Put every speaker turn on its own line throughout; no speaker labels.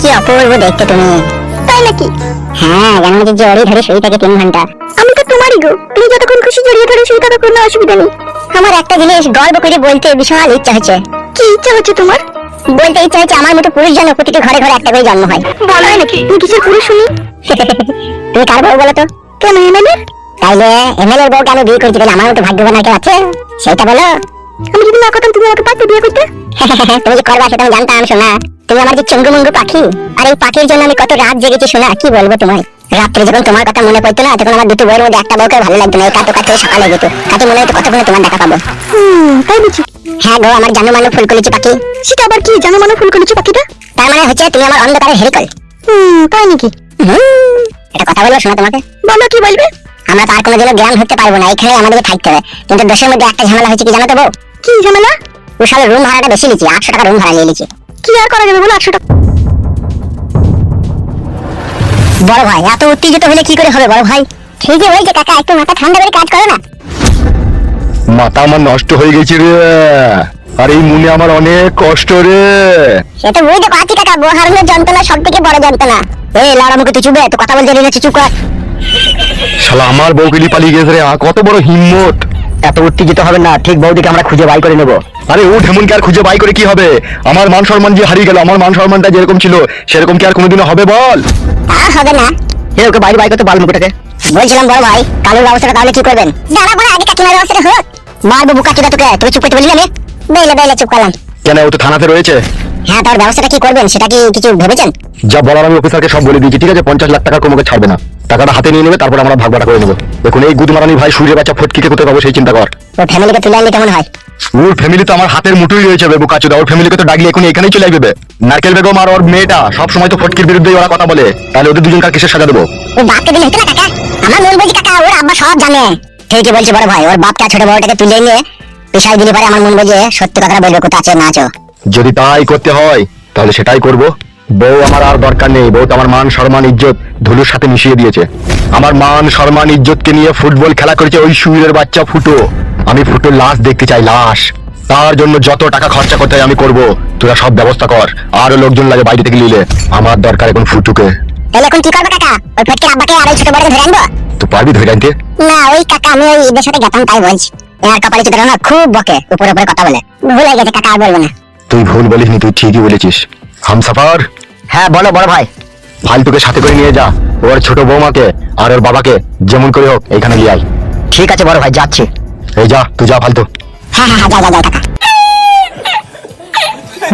কি অপূর্ব দেখতে তুমি।
তাই নাকি?
হ্যাঁ যে জড়ি ধরে শুয়ে থাকে তিন ঘণ্টা।
আমি তো তোমারই গো। তুমি যতক্ষণ খুশি জড়িয়ে ধরে শুয়ে থাকো কোনো অসুবিধা নেই।
আমার একটা জিনিস গর্ব করে বলতে বিশাল ইচ্ছা হচ্ছে।
কি ইচ্ছা হচ্ছে তোমার?
বলতে ইচ্ছা হচ্ছে আমার মতো পুরুষ যেন প্রতিটি ঘরে ঘরে একটা করে জন্ম হয়।
বলো নাকি? তুমি কিসের পুরুষ শুনি
তুমি কার বউ বলো তো?
কেন এমএলএ?
তাইলে এমএলএর বউকে আমি বিয়ে করছি তাহলে আমার মতো ভাগ্যবান কেউ আছে? সেটা বলো।
আমি যদি না করতাম তুমি আমাকে পারতে বিয়ে করতে?
তুমি যে করবা সেটা আমি জানতাম শোনা। তুমি আমার যে চঙ্গু মঙ্গু পাখি আর এই পাখির জন্য আমি কত রাত জেগেছি শোনা। কি বলব তোমায়? রাত্রে যখন তোমার কথা মনে পড়তো না তখন আমার দুটো বইয়ের মধ্যে একটা বউকে ভালো লাগতো না কাতো কাতো সকালে যেত। কাছে মনে হতো কতক্ষণে তোমার দেখা পাবো।
তাই বুঝি।
হ্যাঁ গো আমার জানো মানো ফুলকলিচি পাখি।
সেটা আবার কি জানো মানে ফুল করেছ পাখিটা?
তার মানে হচ্ছে তুমি আমার অন্ধকারে হেরিকল।
হুম তাই নাকি?
হুম, একটা কথা বলব শোনা তোমাকে।
বলো কি বলবে?
আমরা তো আর কোনোদিনও জ্ঞান ধরতে পারব না এখানে আমাদেরকে থাকতে হবে। কিন্তু দেশের মধ্যে একটা ঝামেলা হয়েছে কি জানো তো বউ?
কি ঝামেলা?
ও বিশাল রুম ভাড়াটা বেশি নিচ্ছি আটশো টাকা রুম ভাড়া নিয়ে নিচ্ছি
কি আর করা যাবে বলো একশো টাকা?
বড় ভাই এত উত্তেজিত হলে কি করে হবে বড় ভাই? ঠিকই বলছে কাকা একটু মাথা ঠান্ডা করে কাজ করো না।
মাথা আমার নষ্ট হয়ে গেছে রে। আর এই মনে আমার অনেক কষ্ট রে।
সে তো বুঝতে পারছি কাকা বউ হারানোর যন্ত্রণা সব থেকে বড় যন্ত্রণা। এই লাউড়া মুখে তুই চুপে তো কথা বলতে রয়েছে চুপ কর।
শালা আমার বউকেলি পালিয়ে গেছে রে আ, কত বড় হিম্মত।
এত উত্তেজিত হবে না ঠিক বৌদিকে আমরা খুঁজে বাই করে নেব।
আরে ও ঢেমনকে আর খুঁজে বাই করে কি হবে? আমার মান সম্মান যে হারিয়ে গেল আমার মান সম্মানটা যেরকম ছিল সেরকম কি আর কোনোদিনও হবে বল?
তা হবে না।
এ ওকে বাইরে বাই করতে বাল মুখটাকে
বলছিলাম বড় ভাই কালোর ব্যবস্থাটা তাহলে কি করবেন। দাঁড়া বড় আগে কাকিমার ব্যবস্থাটা হোক। মারবো বুকা চুদা তোকে তুমি চুপ করতে বললি আমি বেলে বেলে চুপ করলাম।
কেন ও তো থানাতে রয়েছে?
হ্যাঁ তার ব্যবস্থাটা কি করবেন? সেটা কি কিছু ভেবেছেন?
যা বলার আমি অফিসারকে সব বলে দিয়েছি ঠিক আছে? পঞ্চাশ লাখ টাকা কমকে ছাড়বে না। টাকাটা হাতে নিয়ে নেবে তারপর আমরা ভাগ বাটা করে নেব। দেখুন এই গুদমারানি ভাই সূর্য বাচ্চা ফটকিকে কোথায় পাবো সেই চিন্তা কর।
ও ফ্যামিলিকে তুলে আনলে কেমন হয়?
ওর ফ্যামিলি তো আমার হাতের মুঠোই রয়েছে বেবু কাচুদা। ওর ফ্যামিলিকে তো ডাকলে এখন এখানেই চলে আসবে নারকেল বেগম আর ওর মেয়েটা সব সময় তো ফটকির বিরুদ্ধে ওরা কথা বলে। তাহলে ওদের দুজনকার কিসের সাজা দেবো?
ও বাপকে দিলে হতো না কাকা? আমার মন বলছি কাকা ওর আব্বা সব জানে। ঠিকই বলছি বড় ভাই ওর বাপটা ছোট বড়টাকে তুলে নিয়ে পেশায় দিলে পারে আমার মন বলছে সত্যি কথাটা বলবে কোথা আছে না আছো
যদি তাই করতে হয় তাহলে সেটাই করব। বউ আমার আর দরকার নেই। বউ তো আমার মান সম্মান ইজ্জত ধুলুর সাথে মিশিয়ে দিয়েছে। আমার মান সম্মান ইজ্জতকে নিয়ে ফুটবল খেলা করেছে ওই সুইরের বাচ্চা ফুটো। আমি ফুটোর লাশ দেখতে চাই লাশ। তার জন্য যত টাকা খরচা করতে হয় আমি করব। তোরা সব ব্যবস্থা কর। আরও লোকজন লাগে বাইরে থেকে নিলে। আমার দরকার এখন ফুটুকে।
তাহলে এখন কি করবে কাকা? ওই ফটকের আব্বাকে আর ওই ছোট বড়কে ধরে আনব?
তুই পারবি ধরে আনতে?
না ওই কাকা আমি ওই ঈদের সাথে গেতাম তাই বলছি। এনার কপালে চিত্র না খুব বকে উপরে উপরে কথা বলে। ভুলে গেছে কাকা আর বলব না।
তুই ভুল বলিসনি তুই ঠিকই বলেছিস। হামসাফার!
হ্যাঁ বলো বড় ভাই।
ফালতুকে সাথে করে নিয়ে যা ওর ছোট বৌমাকে আর ওর বাবাকে যেমন করে হোক এখানে নিয়ে আয়।
ঠিক আছে বড় ভাই যাচ্ছি।
এই যা তুই যা ফালতু।
হ্যাঁ হ্যাঁ হ্যাঁ যাও যাও যাও কাকা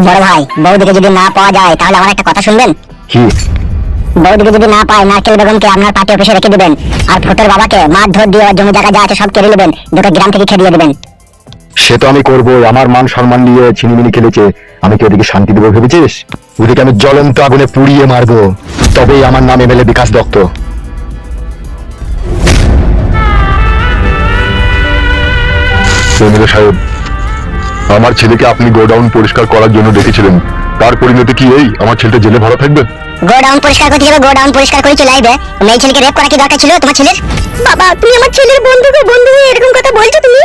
বড় ভাই বৌদিকে যদি না পাওয়া যায় তাহলে আমার একটা কথা শুনবেন?
কি?
বৌদিকে যদি না পায় নারকেল বেগমকে আপনার পার্টি অফিসে রেখে দিবেন আর ফটোর বাবাকে মার ধর দিয়ে জমি জায়গা যা আছে সব কেড়ে নেবেন দুটো গ্রাম থেকে খেদিয়ে দেবেন।
সে তো আমি করব আমার মান সম্মান নিয়ে ছিনিমিনি খেলেছে। আমি কি ওদিকে শান্তি দেবো ভেবেছিস? ওদিকে আমি জ্বলন্ত আগুনে পুড়িয়ে মারবো। তবেই আমার নাম এমএলএ বিকাশ দত্ত। সাহেব আমার ছেলেকে আপনি গোডাউন পরিষ্কার করার জন্য ডেকেছিলেন। তার পরিণতি কি এই? আমার ছেলেটা জেলে ভরা থাকবে?
গোডাউন পরিষ্কার করতে যাবে গোডাউন পরিষ্কার করে চলে আসবে। মেয়ে ছেলেকে রেপ করা কি দরকার ছিল তোমার ছেলের?
বাবা তুমি আমার ছেলের বন্ধুকে বন্ধু হয়ে এরকম কথা বলছো তুমি?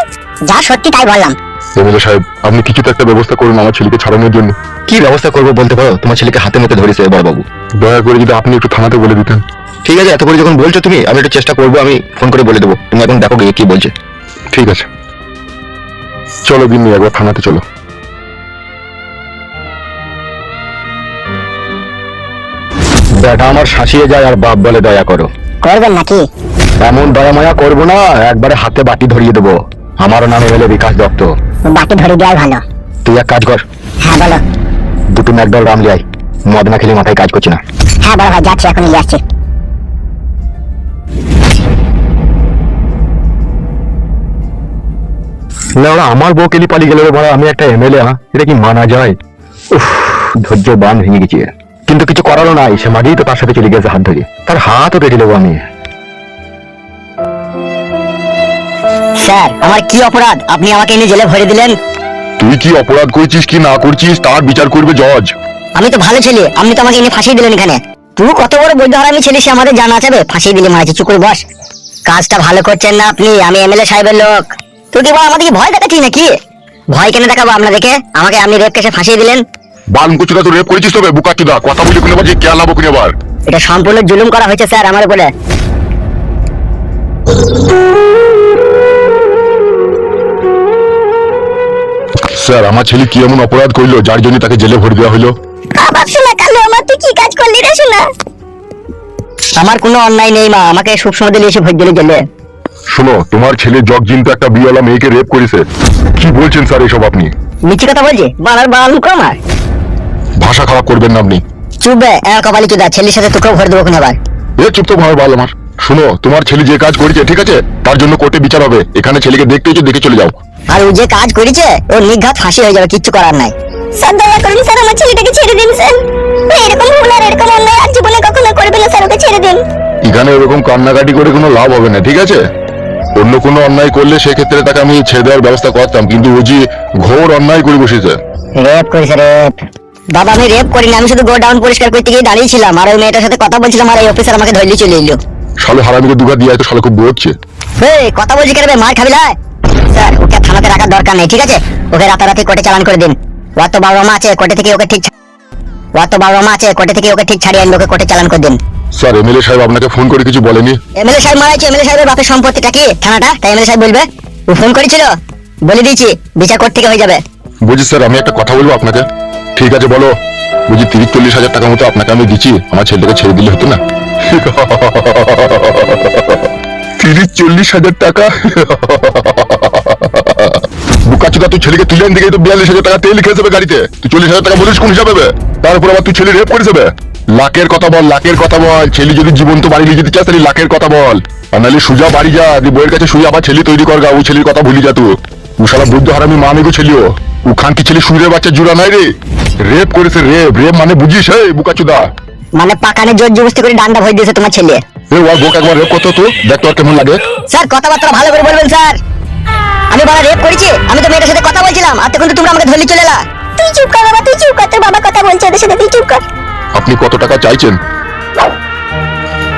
যা সত্যি তাই বললাম।
এমএলএ সাহেব আপনি কিছু তো একটা ব্যবস্থা করুন আমার ছেলেকে ছাড়ানোর জন্য। কি ব্যবস্থা করব বলতে পারো? তোমার ছেলেকে হাতে নিতে ধরেছে বড় বাবু। দয়া করে যদি আপনি একটু থানাতে বলে দিতেন। ঠিক আছে এত করে যখন বলছো তুমি আমি একটু চেষ্টা করব আমি ফোন করে বলে দেবো। তুমি এখন দেখো গিয়ে কি বলছে। ঠিক আছে। চলো বিন্নি একবার থানাতে চলো। বেটা আমার শাসিয়ে যায় আর বাপ বলে দয়া করো।
করবেন নাকি?
এমন দয়া মায়া করব না একবারে হাতে বাটি ধরিয়ে দেবো। আমারও নাম এমএলএ বিকাশ দত্ত।
বাকি ধরে দেওয়াই ভালো।
তুই এক কাজ কর।
হ্যাঁ বলো।
দুটো ম্যাকডল রাম লিয়াই। মদ না খেলে মাথায় কাজ করছে না।
হ্যাঁ বড় ভাই যাচ্ছি এখন আসছি
না ওরা আমার বউ কেলি পালিয়ে গেল রে বড় আমি একটা এমএলএ হ্যাঁ? এটা কি মানা যায়? উফ ধৈর্য বান ভেঙে গেছি। কিন্তু কিছু করারও নাই সে মাগেই তো তার সাথে চলে গেছে হাত ধরে। তার হাতও কেটে দেবো আমি।
স্যার আমার কি অপরাধ? আপনি আমাকে এনে জেলে ভরে দিলেন?
তুই কি অপরাধ করেছিস কি না করছিস তার বিচার করবে জজ।
আমি তো ভালো ছেলে আপনি তো আমাকে এনে ফাঁসিয়ে দিলেন এখানে। তুই কত বড় বৈধ হারামি ছেলে সে আমাদের জানা যাবে ফাঁসিয়ে দিলে মাঝে চুকুর বস। কাজটা ভালো করছেন না আপনি আমি এমএলএ সাহেবের লোক। তুই কি বল আমাদেরকে ভয় দেখাচ্ছিস নাকি? ভয় কেন দেখাবো আপনাদেরকে? আমাকে আপনি রেপ কেসে ফাঁসিয়ে দিলেন।
বাল মুকুচুদা তো রেপ করেছিস তবে বুকাচুদা কথা বলি কোনে বাজে কে লাভ কোনে
এটা সম্পূর্ণ জুলুম করা হয়েছে স্যার আমার উপরে।
স্যার আমার ছেলে কি এমন অপরাধ করল যার জন্য তাকে জেলে ভরে দেওয়া হলো?
শোনা কালো আমার তুই কি কাজ করলি রে শোনা
আমার কোনো অন্যায় নেই মা। আমাকে সব সময় দিলে এসে ভোট দিলে গেলে।
শোনো তোমার ছেলে জগজিন তো একটা বিয়েওয়ালা মেয়েকে রেপ করেছে। কি বলছেন স্যার এসব আপনি?
মিছি কথা বলছি? বানার বাল মুখ আমার।
ভাষা খারাপ করবেন না আপনি।
চুপবে এক কপালি চুদা ছেলের সাথে তোকেও ভোট দেবো কোন আবার।
এ চুপ তো ভালো বাল আমার। শোনো তোমার ছেলে যে কাজ করেছে ঠিক আছে? তার জন্য কোর্টে বিচার হবে। এখানে ছেলেকে দেখতে এসে দেখে চলে যাও।
আর ও যে কাজ করেছে ও নিঘাত ফাঁসি হয়ে যাবে কিচ্ছু করার নাই।
স্যার দয়া করুন স্যার আমার ছেলেটাকে ছেড়ে দিন স্যার। এরকম ভুল আর এরকম অন্যায় আর জীবনে কখনো করবে না স্যার ওকে ছেড়ে দিন।
এখানে এরকম কান্নাকাটি করে কোনো লাভ হবে না ঠিক আছে? অন্য কোনো অন্যায় করলে সেক্ষেত্রে তাকে আমি ছেড়ে দেওয়ার ব্যবস্থা করতাম কিন্তু ও যে ঘোর অন্যায় করে বসেছে।
রেপ করেছে রেপ। বাবা আমি রেপ করিনি আমি শুধু গোডাউন পরিষ্কার করতে গিয়ে দাঁড়িয়েছিলাম আর ওই মেয়েটার সাথে কথা বলছিলাম আর এই অফিসার আমাকে ধরলি চলে এলো।
শালে হারামিকে দুঘা দিয়ে তো শালে খুব বলছে।
এই কথা বলছি কেন বে মার খাবি লাই। স্যার ওকে থানাতে রাখার দরকার নেই ঠিক আছে? ওকে রাতারাতি কোর্টে চালান করে দিন। ওর তো বাবা মা আছে কোর্টে থেকে ওকে ঠিক ওর তো বাবা মা আছে কোর্টে থেকে ওকে ঠিক ছাড়িয়ে আনবে ওকে কোর্টে চালান করে দিন।
স্যার এমএলএ সাহেব আপনাকে ফোন করে কিছু বলেনি।
এমএলএ সাহেব মারাইছে এমএলএ সাহেবের বাপের সম্পত্তিটা কি? থানাটা? তাই এমএলএ সাহেব বলবে। ও ফোন করেছিল? বলে দিয়েছি বিচার কোর্ট থেকে হয়ে যাবে।
বুঝি স্যার আমি একটা কথা বলব আপনাকে। ঠিক আছে বলো। বুঝি তিরিশ চল্লিশ হাজার টাকা মতো আপনাকে আমি দিচ্ছি। আমার ছেলেটাকে ছেড়ে দিলে হতো না? তিরিশ চল্লিশ হাজার টাকা। কথা বল কথা কথা বল। আর নাহলে সুজা বাড়ি যা বইয়ের আবার ছেলে তৈরি ছেলের কথা ভুলি যা মা ছেলে বাচ্চা জুড়া নাই রে। রেপ করেছে, রেপ। রেপ মানে বুঝিস হে বুকাচুদা।
মানে পাকানে জোর জবস্তি করে ডান্ডা ভয় দিয়েছে তোমার ছেলে।
এ ওর বোক একবার রেপ করতো তো? দেখ তো কেমন লাগে।
স্যার কথাবার্তা ভালো করে বলবেন স্যার। আমি বাবা রেপ করেছি আমি তো মেয়েটার সাথে কথা বলছিলাম আর তখন তো তোমরা আমাকে ধরলি চলে এলা।
তুই চুপ কর বাবা তুই চুপ কর তোর বাবা কথা বলছে ওদের সাথে তুই চুপ কর।
আপনি কত টাকা চাইছেন?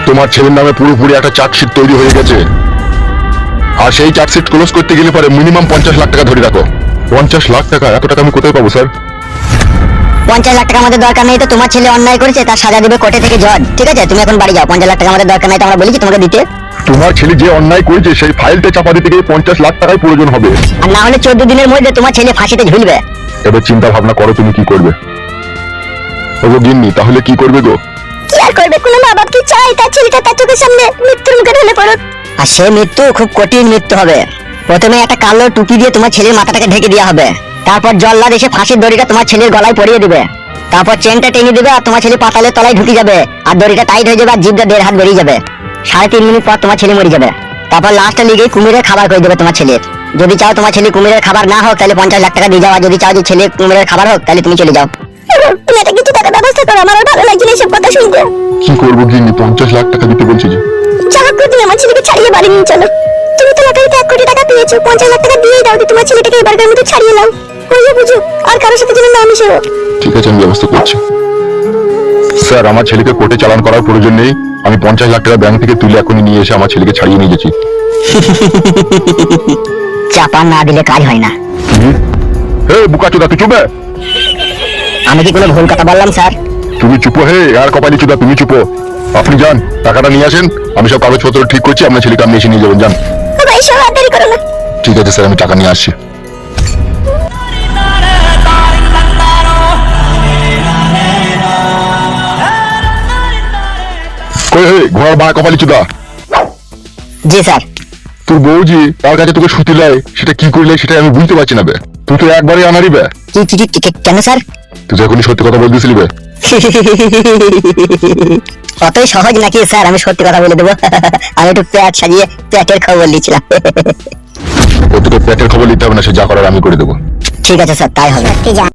তোমার ছেলের নামে পুরোপুরি একটা চার্জশিট তৈরি হয়ে গেছে। আর সেই চার্জশিট ক্লোজ করতে গেলে পরে মিনিমাম পঞ্চাশ লাখ টাকা ধরে রাখো। পঞ্চাশ লাখ টাকা এত টাকা আমি কোথায় পাবো স্যার?
পঞ্চাশ লাখ টাকা আমাদের দরকার নেই তো তোমার ছেলে অন্যায় করেছে তার সাজা দেবে কোর্টে থেকে জজ। ঠিক আছে? তুমি এখন বাড়ি যাও। পঞ্চাশ লাখ টাকা আমাদের দরকার নাই তো আমরা বলেছি তোমাকে দিতে।
তোমার ছেলে যে অন্যায় করেছে সেই ফাইলটা চাপা দিতে গিয়ে পঞ্চাশ লাখ টাকায় প্রয়োজন হবে।
আর না হলে চোদ্দ দিনের মধ্যে তোমার ছেলে ফাঁসিতে ঝুলবে।
এবার চিন্তা ভাবনা করো তুমি কি করবে। ওগো গিন্নি তাহলে কি করবে গো?
কি আর করবে? কোনো মা বাপ কি চাই তার ছেলেটা তার চোখের সামনে মৃত্যুর মুখে ঢলে পড়ুক।
আর সে মৃত্যু খুব কঠিন মৃত্যু হবে। প্রথমে একটা কালো টুপি দিয়ে তোমার ছেলের মাথাটাকে ঢেকে দেওয়া হবে। তারপর জল্লাদ এসে ফাঁসির দড়িটা তোমার ছেলের গলায় পরিয়ে দিবে। তারপর চেনটা টেনে দিবে আর তোমার ছেলে পাতালের তলায় ঢুকে যাবে আর দড়িটা টাইট হয়ে যাবে আর জিভটা দেড় হাত বেরিয়ে যাবে। সাড়ে তিন মিনিট পর তোমার ছেলে মরে যাবে। তারপর লাস্টে লিগে কুমিরের খাবার করে দেবে তোমার ছেলের যদি চাও তোমার ছেলে কুমিরের খাবার না হোক তাহলে পঞ্চাশ লাখ টাকা দিয়ে যাও। আর যদি চাও যে ছেলে কুমিরের খাবার হোক তাহলে তুমি চলে যাও।
তুমি কিছু টাকা ব্যবস্থা করো আমার ভালো লাগছে না এসব কথা শুনতে।
কি করব গিন্নি? পঞ্চাশ লাখ টাকা দিতে বলছে যে।
যা তুমি আমার ছেলেকে ছাড়িয়ে বাড়ি নিয়ে চলো। তুমি তো লটারিতে এক কোটি টাকা পেয়েছ পঞ্চাশ লাখ টাকা দিয়েই দাও তোমার ছেলেটাকে এবারকার মতো ছাড়িয়ে নাও। বুঝুক আর কারোর সাথে যেন না মিশে।
ঠিক আছে আমি ব্যবস্থা করছি। স্যার আমার ছেলেকে কোর্টে চালান করার প্রয়োজন নেই। আমি পঞ্চাশ লাখ টাকা ব্যাংক থেকে তুলে এখনই নিয়ে এসে আমার ছেলেকে ছাড়িয়ে নিয়ে গেছি।
চাপা না দিলে কাজ হয় না।
হে বুকাচোদা তুই চুপে
আমি কি কোনো ভুল কথা বললাম স্যার?
তুমি চুপো হে আর কপালি চুদা তুমি চুপো। আপনি যান টাকাটা নিয়ে আসেন। আমি সব কাগজপত্র ঠিক করছি আপনার ছেলেকে আপনি এসে নিয়ে যাবেন যান। ঠিক আছে স্যার আমি টাকা নিয়ে আসছি। বাঁ কপালি চুদা
জি স্যার।
তোর বউজি তার কাছে তোকে সুতি লাই সেটা কি করলে সেটা আমি বুঝতে পারছি না বে। তুই তো একবারই আনারি বে।
কি কি কি- কি- কেন স্যার?
তুই তো এখনই সত্যি কথা বলতেছিলি বে।
অতই সহজ নাকি স্যার? আমি সত্যি কথা বলে দেবো। আমি একটু প্যাট সাজিয়ে প্যাটের খবর নিয়েছিলাম
ও তোকে পেটের খবর নিতে হবে না সে যা করার আমি করে দেবো।
ঠিক আছে স্যার তাই হবে।